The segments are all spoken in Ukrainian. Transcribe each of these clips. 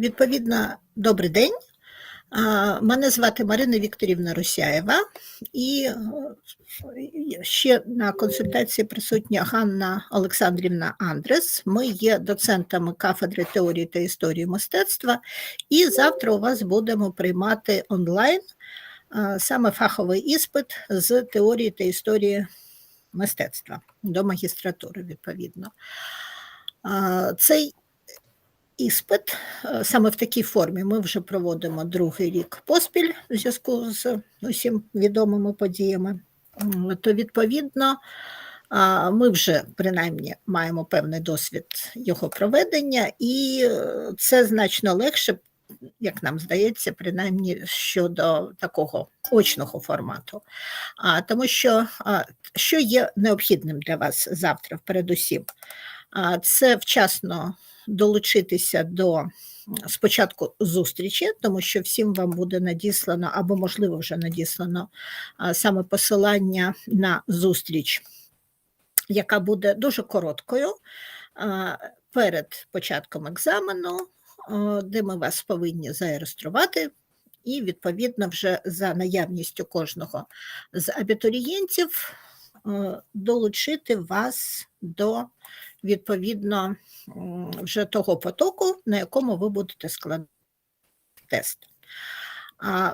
Відповідно, добрий день. Мене звати Марина Вікторівна Русяєва, і е, ще на консультації присутня Ганна Олександрівна Андрес. Ми є доцентами кафедри теорії та історії мистецтва, і завтра у вас будемо приймати онлайн саме фаховий іспит з теорії та історії мистецтва до магістратури, відповідно. Цей іспит е, саме в такій формі ми вже проводимо другий рік поспіль в зв'язку з усім відомими подіями. То, відповідно, ми вже принаймні маємо певний досвід його проведення, і е, це значно легше, як нам здається, принаймні щодо такого очного формату. А, Тому що що є необхідним для вас завтра, передусім, це вчасно долучитися до спочатку зустрічі, тому що всім вам буде надіслано, або, можливо, вже надіслано саме посилання на зустріч, яка буде дуже короткою перед початком екзамену, де ми вас повинні зареєструвати. І, відповідно, вже за наявністю кожного з абітурієнтів долучити вас до відповідно вже того потоку, на якому ви будете складати тест.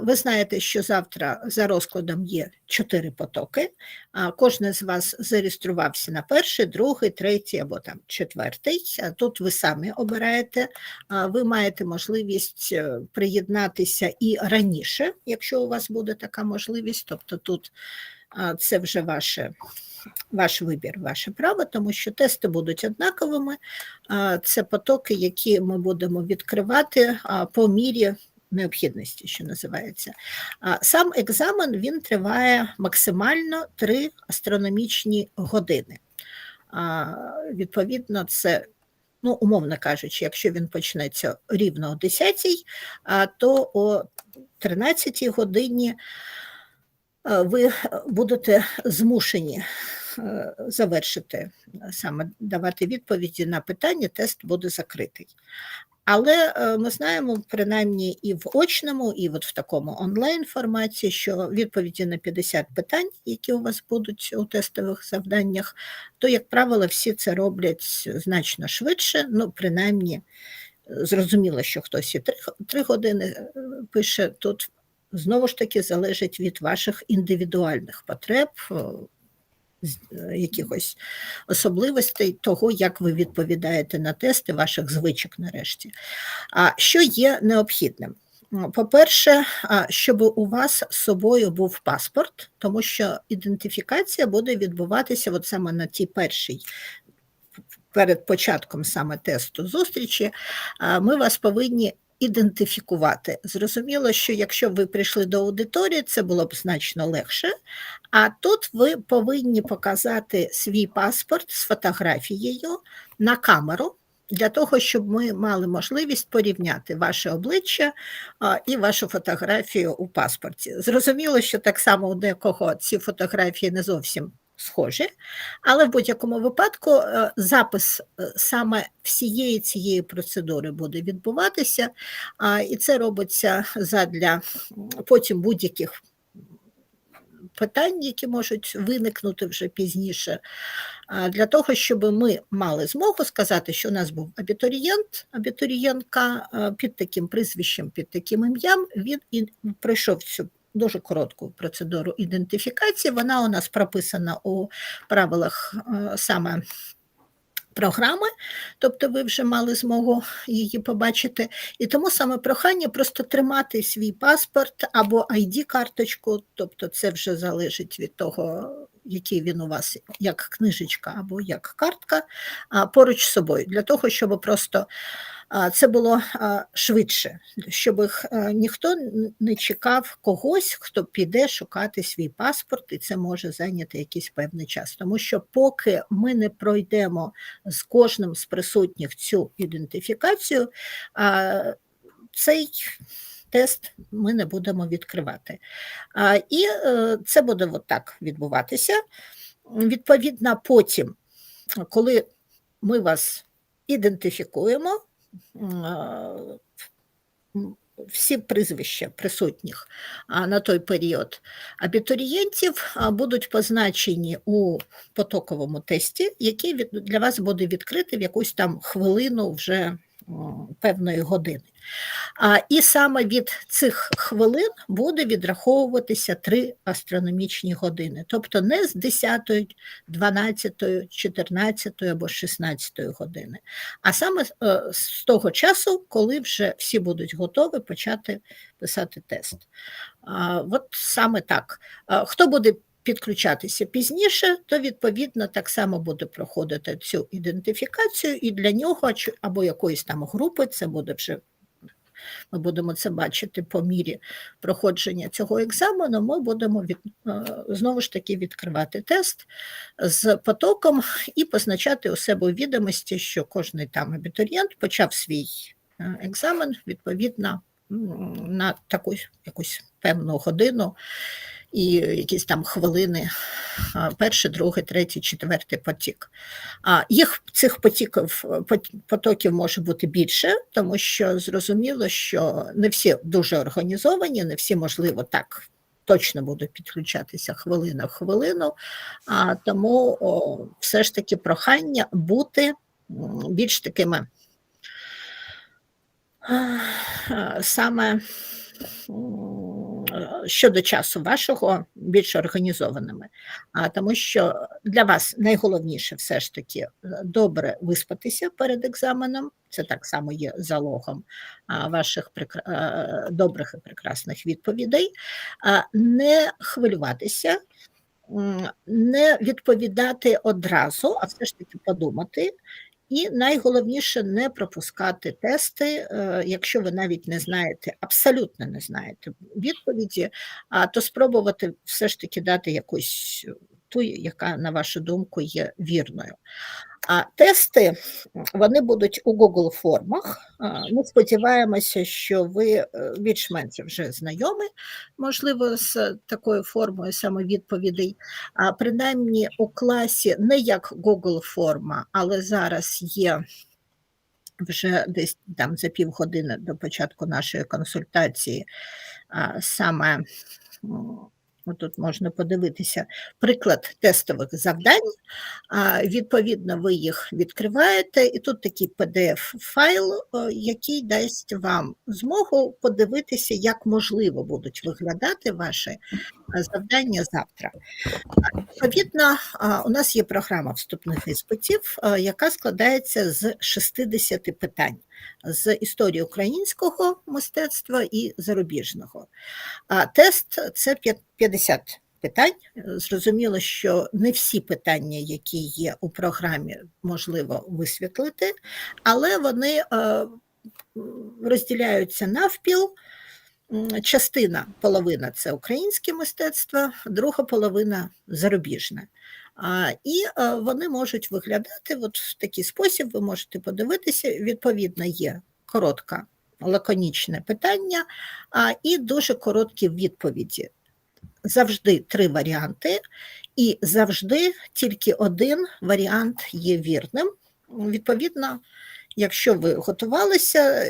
Ви знаєте, що завтра за розкладом є чотири потоки. Кожен з вас зареєструвався на перший, другий, третій або там четвертий. Тут ви самі обираєте. Ви маєте можливість е, приєднатися і раніше, якщо у вас буде така можливість. Тобто тут це вже ваше ваш вибір, ваше право, тому що тести будуть однаковими. Це потоки, які ми будемо відкривати по мірі необхідності, що називається. Сам екзамен він триває максимально 3 астрономічні години. Відповідно, це. Ну, умовно кажучи, якщо він почнеться рівно о 10, то о 13 годині ви будете змушені завершити е, саме давати відповіді на питання, тест буде закритий. Але е, ми знаємо, принаймні і в очному, і от в такому онлайн форматі, що відповіді на 50 питань, які у вас будуть у тестових завданнях, то, як правило, всі це роблять значно швидше. Ну, принаймні, е, зрозуміло, що хтось і 3, 3 години е, пише тут. Знову ж таки, залежить від ваших індивідуальних потреб, е, е, якихось особливостей того, як ви відповідаєте на тести ваших звичок нарешті. А що є необхідним? По-перше, щоб у вас з собою був паспорт, тому що ідентифікація буде відбуватися от саме на тій першій. Перед початком саме тесту зустрічі ми вас повинні ідентифікувати. Зрозуміло, що якщо ви прийшли до аудиторії, це було б значно легше. А тут ви повинні показати свій паспорт з фотографією на камеру. Для того, щоб ми мали можливість порівняти ваше обличчя і вашу фотографію у паспорті. Зрозуміло, що так само у декого ці фотографії не зовсім схожі, але в будь-якому випадку е, запис е, саме всієї цієї процедури буде відбуватися, і це робиться задля потім будь-яких питань, які можуть виникнути вже пізніше, для того, щоб ми мали змогу сказати, що у нас був абітурієнт, абітурієнтка під таким прізвищем, під таким ім'ям, він і пройшов цю дуже коротку процедуру ідентифікації. Вона у нас прописана у правилах е, саме програми, тобто ви вже мали змогу її побачити. І тому саме прохання просто тримати свій паспорт або ID-карточку, тобто це вже залежить від того, який він у вас, як книжечка або як картка, поруч з собою, для того, щоб просто це було швидше, щоб ніхто не чекав когось, хто піде шукати свій паспорт, і це може зайняти якийсь певний час. Тому що поки ми не пройдемо з кожним з присутніх цю ідентифікацію, цей тест ми не будемо відкривати. І е, це буде от так відбуватися. Відповідно, потім, коли ми вас ідентифікуємо всі прізвища присутніх на той період абітурієнтів будуть позначені у потоковому тесті, який для вас буде відкритий в якусь там хвилину вже певної години. А, і саме від цих хвилин буде відраховуватися три астрономічні години, тобто не з 10, 12, 14 або 16 години, а саме е, з того часу, коли вже всі будуть готові почати писати тест. От саме так. Хто буде підключатися пізніше, то відповідно так само буде проходити цю ідентифікацію, і для нього або якоїсь там групи це буде вже. Ми будемо це бачити по мірі проходження цього екзамену. Ми будемо від, е, знову ж таки відкривати тест з потоком і позначати у себе у відомості, що кожний там абітурієнт почав свій е, екзамен відповідно на таку якусь певну годину і якісь там хвилини, перший, другий, третій, четвертий потік. А їх цих потіків, потоків може бути більше, тому що зрозуміло, що не всі дуже організовані, не всі, можливо, так точно будуть підключатися хвилина в хвилину, а тому о, все ж таки прохання бути більш такими саме щодо часу вашого більш організованими, а тому що для вас найголовніше все ж таки е, добре виспатися перед екзаменом. Це так само є залогом ваших е, добрих і прекрасних відповідей, не хвилюватися, не відповідати одразу, а все ж таки подумати. І найголовніше не пропускати тести, е, якщо ви навіть не знаєте, абсолютно не знаєте відповіді, то спробувати все ж таки дати якусь ту, яка, на вашу думку, є вірною. А тести вони будуть у Google формах. Ми сподіваємося, що ви е, більш-менш вже знайомі, можливо, з такою формою саме відповідей. А принаймні у класі не як Google форма, але зараз є вже десь там за півгодини до початку нашої консультації саме. М, Тут можна подивитися приклад тестових завдань. Відповідно, ви їх відкриваєте, і тут такий PDF-файл, який дасть вам змогу подивитися, як можливо будуть виглядати ваші завдання завтра. Відповідно, у нас є програма вступних іспитів, яка складається з 60 питань з історії українського мистецтва і зарубіжного. Тест це п'ят- 50 питань. Зрозуміло, що не всі питання, які є у програмі, можливо висвітлити, але вони розділяються навпіл. Частина, половина це українське мистецтво, друга половина зарубіжне. І е, вони можуть виглядати от в такий спосіб, ви можете подивитися, відповідно, є коротка, лаконічне питання а, і дуже короткі відповіді. Завжди три варіанти, і завжди тільки один варіант є вірним. Відповідно, якщо ви готувалися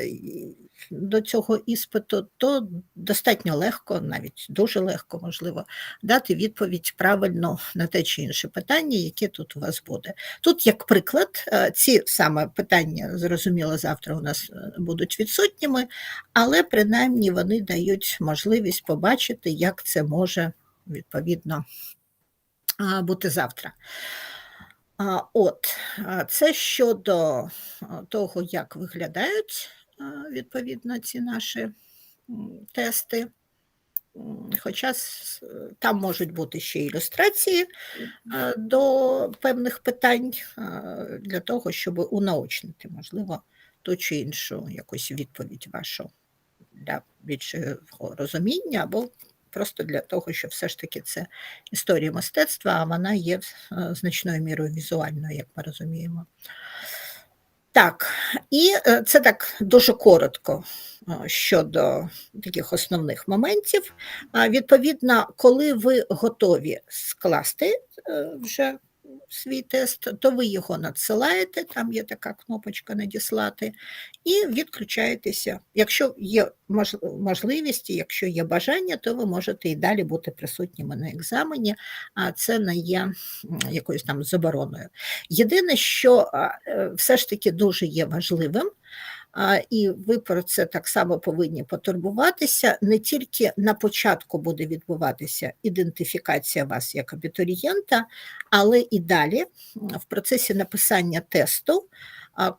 до цього іспиту, то достатньо легко, навіть дуже легко, можливо, дати відповідь правильно на те чи інше питання, яке тут у вас буде. Тут, як приклад, е, ці саме питання, зрозуміло, завтра у нас е, будуть відсутніми, але принаймні вони дають можливість побачити, як це може відповідно бути завтра. От, це щодо того, як виглядають відповідно ці наші тести. Хоча там можуть бути ще ілюстрації до певних питань для того, щоб унаочнити, можливо, ту чи іншу якусь відповідь вашу для більшого розуміння, або просто для того, що все ж таки це історія мистецтва, а вона є е, значною мірою візуальною, як ми розуміємо. Так, і е, це так дуже коротко е, щодо таких основних моментів. Відповідно, коли ви готові скласти вже свій тест, то ви його надсилаєте, там є така кнопочка надіслати, і відключаєтеся. Якщо є можливість, якщо є бажання, то ви можете і далі бути присутніми на екзамені, а це не є якоюсь там забороною. Єдине, що е, все ж таки дуже є важливим, і ви про це так само повинні потурбуватися. Не тільки на початку буде відбуватися ідентифікація вас як абітурієнта, але і далі в процесі написання тесту,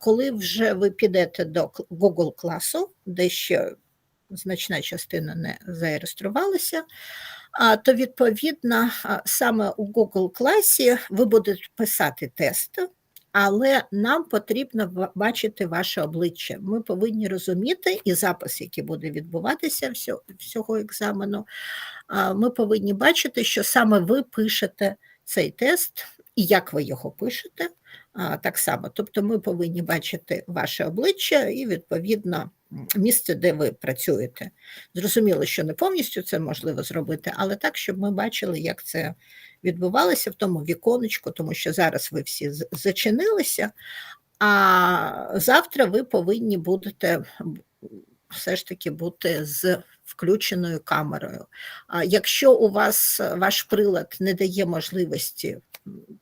коли вже ви підете до Google класу, де ще значна частина не зареєструвалася, то відповідно саме у Google класі ви будете писати тест, але нам потрібно ба- бачити ваше обличчя. Ми повинні розуміти і запис, який буде відбуватися всього екзамену. Ми повинні бачити, що саме ви пишете цей тест і як ви його пишете. Так само, тобто ми повинні бачити ваше обличчя і відповідно місце, де ви працюєте. Зрозуміло, що не повністю це можливо зробити, але так, щоб ми бачили, як це відбувалося в тому віконечку, тому що зараз ви всі зачинилися, а завтра ви повинні будете все ж таки бути з включеною камерою. А якщо у вас е, ваш прилад не дає можливості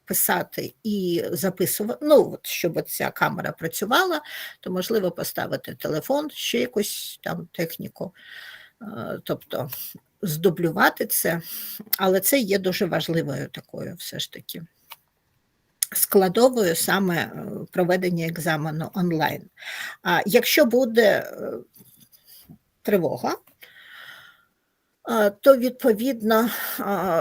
писати і записувати, ну от щоб ця камера працювала, то можливо поставити телефон, ще якусь там техніку, е, тобто здублювати це, але це є дуже важливою такою все ж таки. Складовою саме е, проведення екзамену онлайн. А якщо буде е, тривога, то відповідно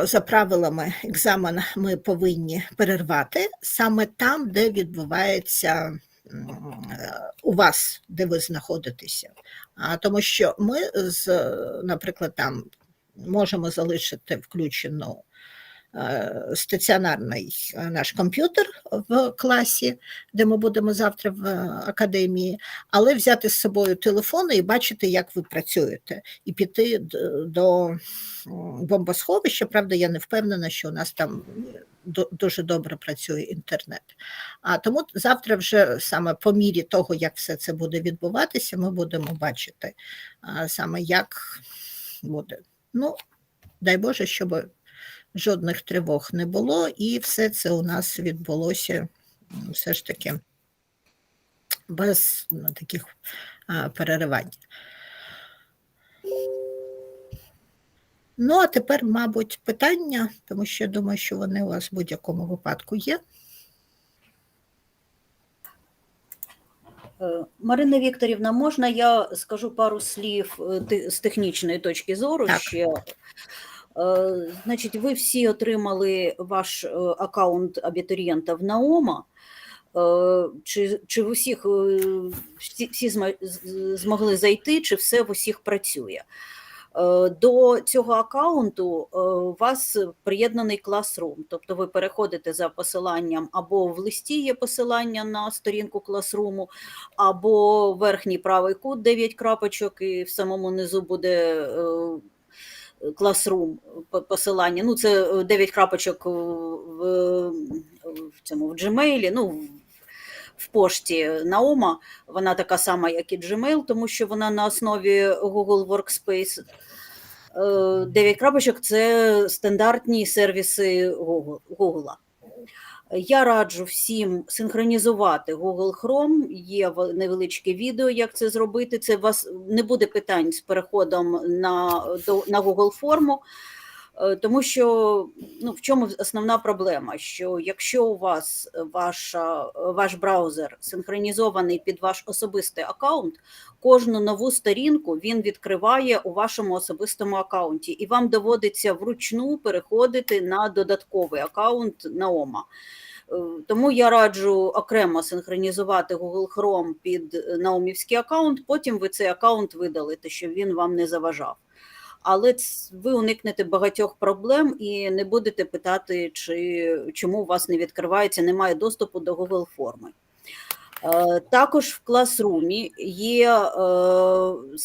за правилами екзамен ми повинні перервати саме там, де відбувається е, у вас, де ви знаходитеся. Тому що ми з, наприклад, там можемо залишити включену стаціонарний е, наш комп'ютер в класі, де ми будемо завтра в е, академії, але взяти з собою телефон і бачити, як ви працюєте, і піти до бомбосховища. Правда, я не впевнена, що у нас там дуже добре працює інтернет. А тому завтра, вже саме по мірі того, як все це буде відбуватися, ми будемо бачити саме, як буде. Ну, дай Боже, щоб жодних тривог не було, і все це у нас відбулося все ж таки без ну, таких а, переривань. Ну, а тепер, мабуть, питання, тому що я думаю, що вони у вас в будь-якому випадку є. Е, Марина Вікторівна, можна я скажу пару слів е, з технічної точки зору Так. ще? Е, Значить, ви всі отримали ваш е, аккаунт абітурієнта в Наома. Е, Чи, чи в усіх всі, всі змогли зайти, чи все в усіх працює? До цього аккаунту у вас приєднаний Classroom, тобто ви переходите за посиланням або в листі є посилання на сторінку Classroom, або верхній правий кут 9 крапочок, і в самому низу буде Classroom посилання. Ну, це е, 9 крапочок в, в цьому в Gmail, ну, в- пошті Наома. Вона така сама, як і Gmail, тому що вона на основі Google Workspace. Е, 9 крапочок це стандартні сервіси Google. Я раджу всім синхронізувати Google Chrome. Є невеличке відео, як це зробити. Це вас не буде питань з переходом на, до, на Google форму, тому що ну, в чому основна проблема? Що якщо у вас ваша, ваш браузер синхронізований під ваш особистий аккаунт, кожну нову сторінку він відкриває у вашому особистому аккаунті, і вам доводиться вручну переходити на додатковий аккаунт Наома. Е, Тому я раджу окремо синхронізувати Google Chrome під наумівський аккаунт, потім ви цей аккаунт видалите, щоб він вам не заважав. Але ви уникнете багатьох проблем і не будете питати, чи чому у вас не відкривається, немає доступу до Google форми. Е, Також в класрумі є е,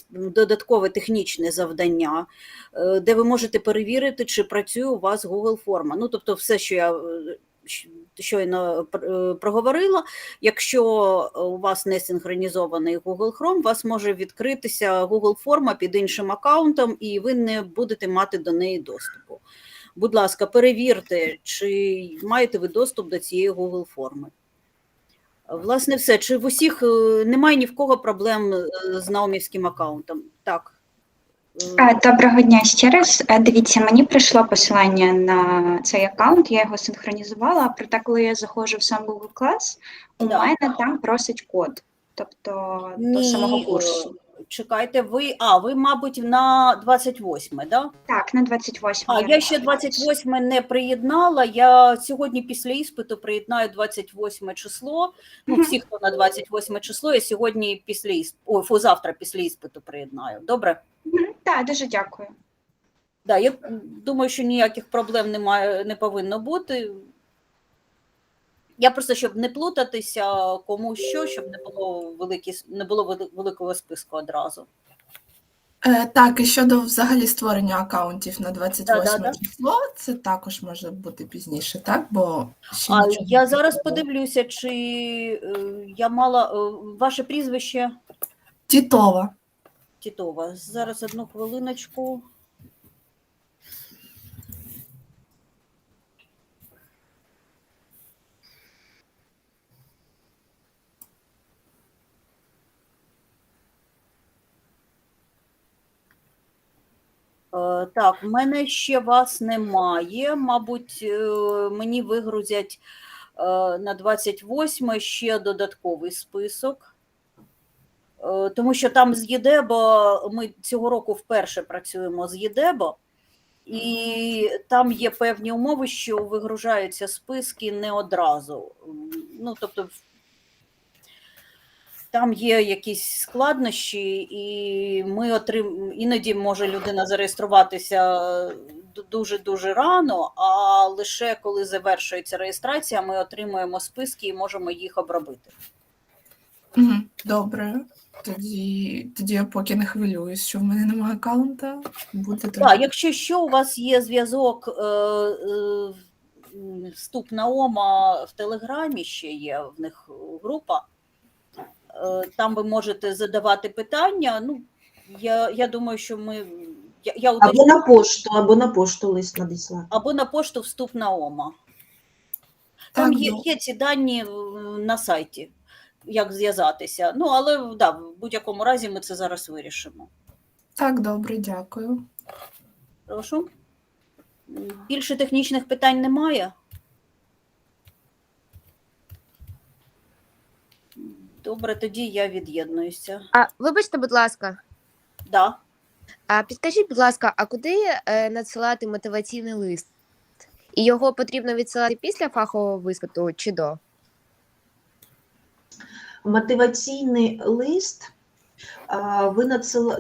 додаткове технічне завдання, е, де ви можете перевірити, чи працює у вас Google форма. Ну, тобто, все, що я щойно е, проговорила. Якщо у вас не синхронізований Google Chrome, у вас може відкритися Google форма під іншим аккаунтом, і ви не будете мати до неї доступу. Будь ласка, перевірте, чи маєте ви доступ до цієї Google форми. Власне, все. Чи в усіх е, немає ні в кого проблем е, з наумівським аккаунтом? Так. Е, Доброго дня ще раз. Е, Дивіться, мені прийшло посилання на цей аккаунт, я його синхронізувала, проте коли я заходжу в сам Google Class, у Да. мене там просить код, тобто до самого курсу. е, Чекайте, ви, а, ви, мабуть, на 28, да? Так, на 28. А, я ще 28 не приєднала. Я сьогодні після іспиту приєднаю 28 число. Ну, всі, хто на 28 число, я сьогодні після іспиту, ой, фу, завтра після іспиту приєднаю. Добре? Так, дуже дякую. Да, я думаю, що ніяких проблем немає, не повинно бути. Я просто, щоб не плутатися, кому що, щоб не було великі, не було великого списку одразу. Е, так, і щодо взагалі створення акаунтів на 28 Да-да-да. число, це також може бути пізніше, так? Бо А я зараз було. подивлюся, чи е, я мала е, ваше прізвище Тітова. Тітова. Зараз одну хвилиночку. Е, Так, в мене ще вас немає. Мабуть, е, мені вигрузять е, на 28 ще додатковий список. Е, Тому що там з ЄДЕБО ми цього року вперше працюємо з ЄДЕБО, і там є певні умови, що вигружаються списки не одразу. Ну, тобто, там є якісь складнощі, і ми отрим... іноді може людина зареєструватися дуже дуже рано, а лише коли завершується реєстрація, ми отримуємо списки і можемо їх обробити. Добре. Тоді, тоді я поки не хвилююсь, що в мене немає акаунта. Буде трохи. Так, якщо що, у вас є зв'язок, е, е, вступ на ОМА в Телеграмі ще є в них група. Е, Там ви можете задавати питання. Ну, я, я думаю, що ми. Я, я Або на пошту, або на пошту лист надіслати. або на пошту вступ на ОМА. Там Так, є, ну. є ці дані на сайті, як зв'язатися. Ну, але да, в будь-якому разі ми це зараз вирішимо. Так, добре, дякую. Прошу. Більше технічних питань немає. Добре, тоді я від'єднуюся. А вибачте, будь ласка, Да. а підкажіть, будь ласка, а куди е, надсилати мотиваційний лист? І його потрібно відсилати після фахового іспиту чи до? Мотиваційний лист ви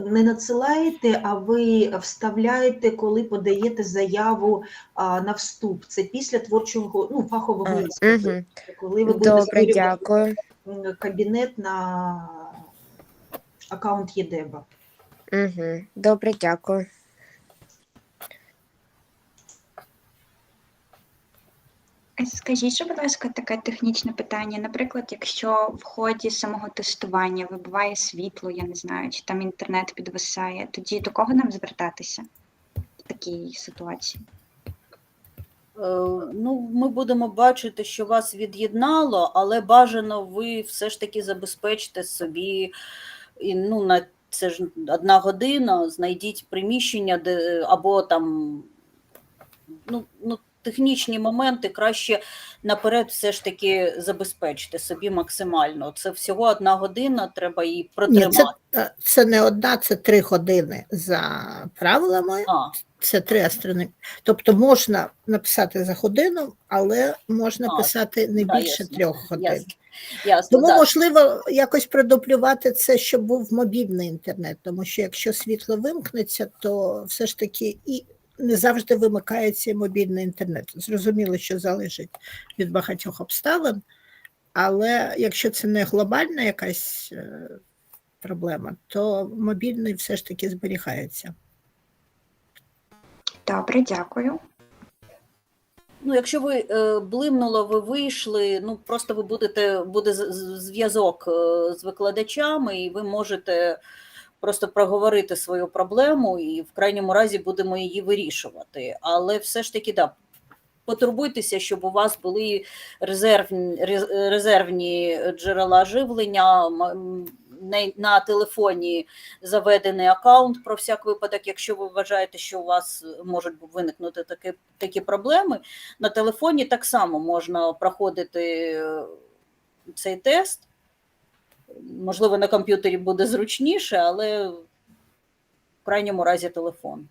не надсилаєте, а ви вставляєте, коли подаєте заяву на вступ. Це після творчого ну, фахового іспиту. Угу. Коли ви будете Добре, дякую. кабінет на аккаунт ЄДЕБа. Угу. Добре, дякую. Скажіть, будь ласка, таке технічне питання. Наприклад, якщо в ході самого тестування вибиває світло, я не знаю, чи там інтернет підвисає, тоді до кого нам звертатися в такій ситуації? Е, Ну, ми будемо бачити, що вас від'єднало, але бажано ви все ж таки забезпечте собі, ну, на це ж одна година, знайдіть приміщення, де або там ну, ну, технічні моменти краще наперед все ж таки забезпечте собі максимально. Це всього одна година, треба її Ні, протримати. це, е, це не одна, це три години за правилами. А, Це три астрономі. Тобто можна написати за годину, але можна А, писати не да, більше ясно, трьох годин. ясно. ясно, Тому да. можливо якось продублювати це, щоб був мобільний інтернет, тому що якщо світло вимкнеться, то все ж таки і не завжди вимикається і мобільний інтернет. Зрозуміло, що залежить від багатьох обставин, але якщо це не глобальна якась е, проблема, то мобільний все ж таки зберігається. Добре, дякую. Ну, якщо ви е, блимнуло, ви вийшли, ну просто ви будете буде зв'язок е, з викладачами, і ви можете просто проговорити свою проблему, і в крайньому разі будемо її вирішувати. Але все ж таки, да, потурбуйтеся, щоб у вас були резервні, резервні джерела живлення. на, телефоні заведений аккаунт про всяк випадок, якщо ви вважаєте, що у вас можуть виникнути такі, такі проблеми. На телефоні так само можна проходити е, цей тест. Можливо, на комп'ютері буде зручніше, але в крайньому разі телефон.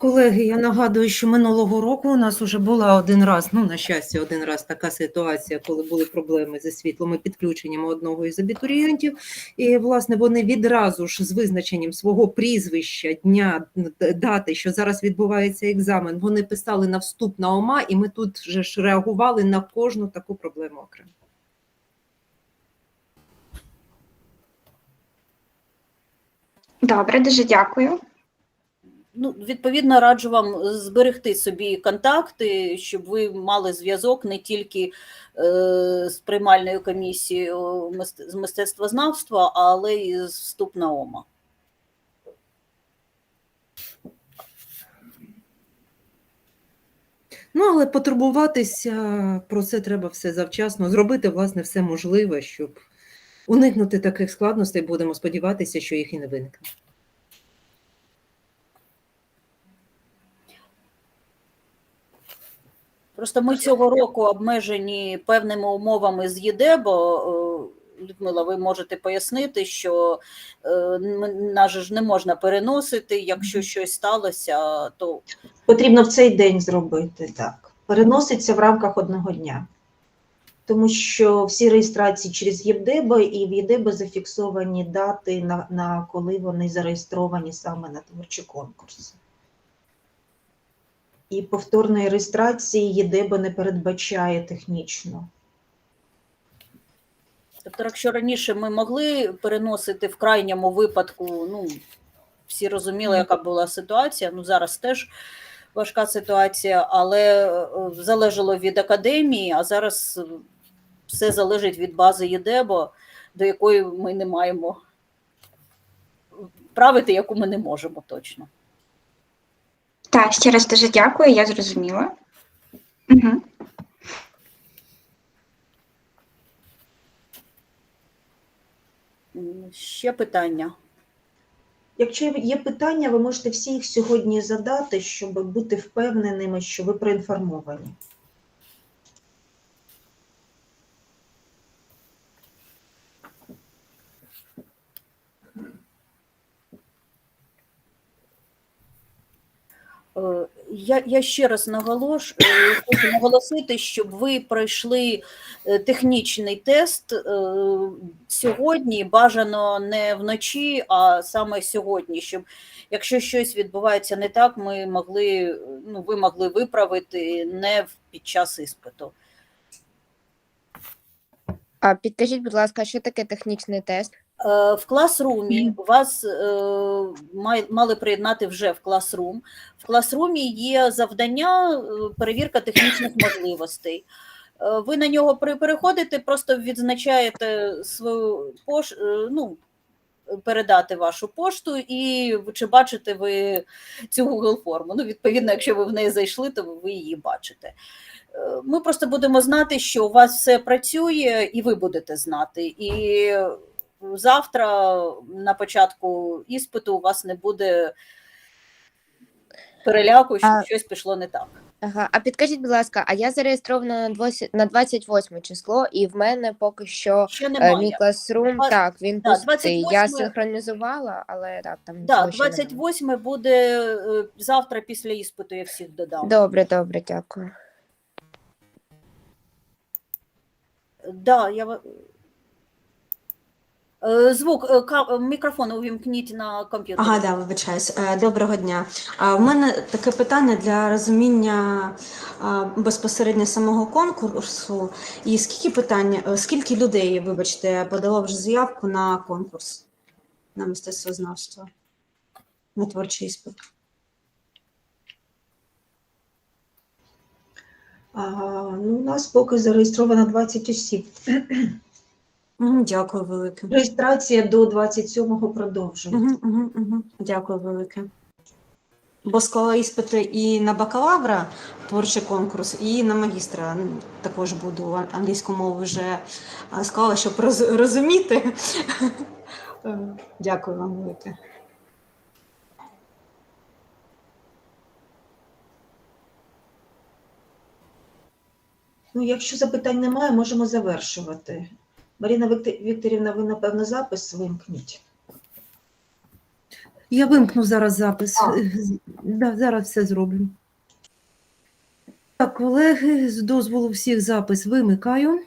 Колеги, я нагадую, що минулого року у нас вже була один раз, ну на щастя, один раз така ситуація, коли були проблеми зі світлом і підключенням одного із абітурієнтів. І власне вони відразу ж з визначенням свого прізвища, дня, дати, що зараз відбувається екзамен, вони писали на вступ на ОМА, і ми тут вже ж реагували на кожну таку проблему окремо. Добре, дуже дякую. Ну, відповідно, раджу вам зберегти собі контакти, щоб ви мали зв'язок не тільки е, з приймальною комісією з мистецтвознавства, але й з вступ на ОМА. Ну, але потурбуватися про це треба все завчасно, зробити власне все можливе, щоб уникнути таких складностей. Будемо сподіватися, що їх і не виникне. Просто ми цього року обмежені певними умовами з ЄДЕБО. Е, Людмила, ви можете пояснити, що е, нас ж не можна переносити. Якщо щось сталося, то Потрібно в цей день зробити так. Переноситься в рамках одного дня. Тому що всі реєстрації через ЄВДЕБО і в ЄДЕБО зафіксовані дати, на, на коли вони зареєстровані саме на творчі конкурси. І повторної реєстрації ЄДЕБО не передбачає технічно. Тобто, якщо раніше ми могли переносити в крайньому випадку, ну всі розуміли, яка була ситуація. Ну зараз теж важка ситуація, але е, залежало від академії, а зараз е, все залежить від бази ЄДЕБО, до якої ми не маємо правити, яку ми не можемо точно. Так, ще раз дуже дякую, я зрозуміла. Угу. Ще питання. Якщо є питання, ви можете всі їх сьогодні задати, щоб бути впевненими, що ви проінформовані. Я, я ще раз наголош, е, хочу наголосити, щоб ви пройшли е, технічний тест е, сьогодні, бажано не вночі, а саме сьогодні, щоб якщо щось відбувається не так, ми могли, ну, ви могли виправити не під час іспиту. А підкажіть, будь ласка, що таке технічний тест? Е, В класрумі вас е, мали приєднати вже в класрум. В класрумі є завдання е, перевірка технічних можливостей. Ви на нього переходите, просто відзначаєте свою пош... ну, передати вашу пошту, і чи бачите ви цю Google форму. Ну, відповідно, якщо ви в неї зайшли, то ви її бачите. Ми просто будемо знати, що у вас все працює, і ви будете знати. І завтра на початку іспиту у вас не буде переляку, що А- щось пішло не так. Ага, а підкажіть, будь ласка, а я зареєстрована на 28 число, і в мене поки що е, мій класрум, так, він да, пустий. Я синхронізувала, але так, там Да, нічого ще немає. 28 буде е, завтра після іспиту, я всіх додам. Добре, добре, дякую. Да, я... Е, Звук, е, мікрофон увімкніть на комп'ютері. Ага, да, вибачаюсь. Е, Доброго дня. А в мене таке питання для розуміння безпосередньо самого конкурсу. І скільки питань, е, скільки людей, вибачте, подало вже заявку на конкурс на мистецтвознавство, на творчий іспит? А, ну, у нас поки зареєстровано 20 осіб. Дякую велике. Реєстрація до 27-го продовжується. Угу, угу, угу. Дякую велике. Бо склала іспити і на бакалавра творчий конкурс, і на магістра також буду англійську мову вже склала, щоб роз- розуміти. Дякую вам велике. Ну, якщо запитань немає, можемо завершувати. Маріна Вікторівна, ви, напевно, запис вимкніть. Я вимкну зараз запис. А. Да, зараз все зроблю. Так, колеги, з дозволу всіх запис вимикаю.